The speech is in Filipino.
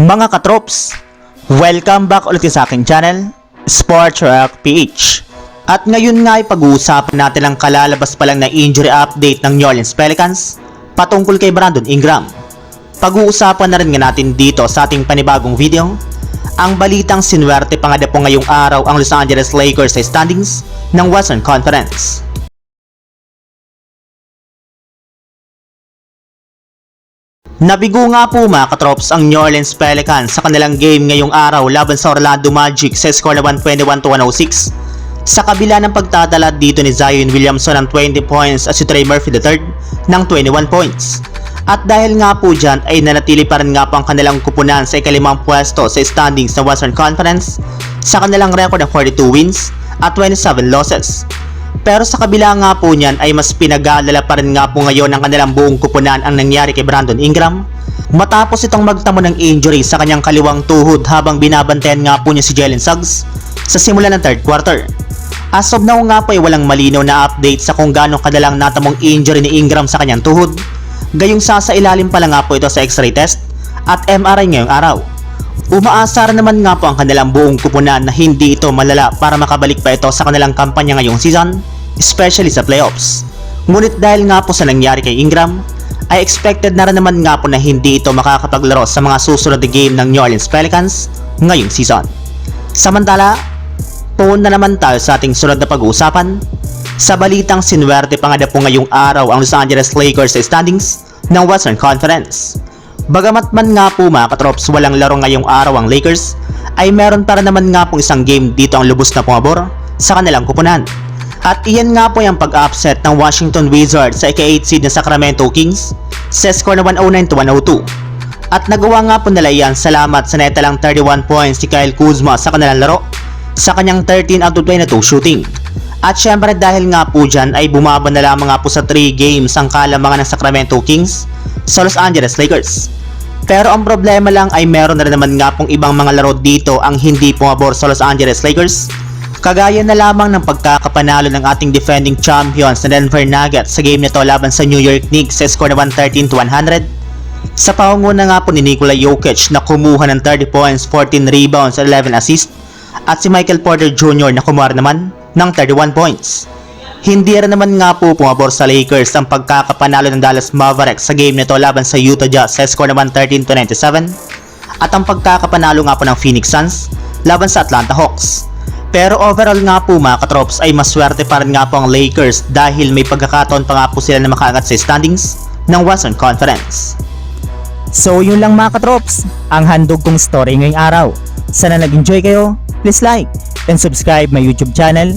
Mga katrops, welcome back ulit sa aking channel, Sports Rock PH. At ngayon nga ay pag-uusapan natin ang kalalabas pa lang na injury update ng New Orleans Pelicans patungkol kay Brandon Ingram. Pag-uusapan na rin nga natin dito sa ating panibagong video ang balitang sinwerte pa nga po ngayong araw ang Los Angeles Lakers sa standings ng Western Conference. Nabigo nga po mga katrops ang New Orleans Pelicans sa kanilang game ngayong araw laban sa Orlando Magic sa score na 121 to 106. Sa kabila ng pagtatalat dito ni Zion Williamson ng 20 points at si Trey Murphy III ng 21 points. At dahil nga po dyan ay nanatili pa rin nga po ang kanilang kupunan sa ikalimang pwesto sa standings ng Western Conference sa kanilang record ng 42 wins at 27 losses. Pero sa kabila nga po niyan ay mas pinag-aalala pa rin nga po ngayon ng kanilang buong kupunan ang nangyari kay Brandon Ingram matapos itong magtamo ng injury sa kanyang kaliwang tuhod habang binabantayan nga po niya si Jalen Suggs sa simula ng third quarter. As of now nga po ay walang malinaw na update sa kung gaano kadalang natamong injury ni Ingram sa kanyang tuhod. Gayong sasa ilalim pa lang nga po ito sa x-ray test at MRI ngayong araw. Umaasar naman nga po ang kanilang buong kupunan na hindi ito malala para makabalik pa ito sa kanilang kampanya ngayong season, especially sa playoffs. Ngunit dahil nga po sa nangyari kay Ingram, ay expected na rin naman nga po na hindi ito makakapaglaro sa mga susunod na game ng New Orleans Pelicans ngayong season. Samantala, puun na naman tayo sa ating sunod na pag-uusapan sa balitang sinwerte pa nga na po ngayong araw ang Los Angeles Lakers sa standings ng Western Conference. Bagamat man nga po mga katrops walang laro ngayong araw ang Lakers, ay meron para naman nga pong isang game dito ang lubos na pumabor sa kanilang kupunan. At iyan nga po yung pag-upset ng Washington Wizards sa ika-8 seed na Sacramento Kings sa score na 109 to 102. At nagawa nga po nila yan salamat sa neta lang 31 points si Kyle Kuzma sa kanilang laro sa kanyang 13 out of 22 shooting. At syempre dahil nga po dyan ay bumaba na lamang nga po sa 3 games ang kalamangan ng Sacramento Kings sa Los Angeles Lakers. Pero ang problema lang ay meron na rin naman nga pong ibang mga laro dito ang hindi pumabor sa Los Angeles Lakers. Kagaya na lamang ng pagkakapanalo ng ating defending champions na Denver Nuggets sa game nito laban sa New York Knicks sa score na 113 to 100. Sa pangunguna nga po ni Nikola Jokic na kumuha ng 30 points, 14 rebounds at 11 assists at si Michael Porter Jr. na kumuha naman ng 31 points. Hindi rin naman nga po pumabor sa Lakers ang pagkakapanalo ng Dallas Mavericks sa game nito laban sa Utah Jazz sa score na 113 to 97 at ang pagkakapanalo nga po ng Phoenix Suns laban sa Atlanta Hawks. Pero overall nga po mga katrops ay maswerte pa rin nga po ang Lakers dahil may pagkakataon pa nga po sila na makaangat sa standings ng Western Conference. So yun lang mga katrops, ang handog kong story ngayong araw. Sana nag-enjoy kayo, please like and subscribe my YouTube channel,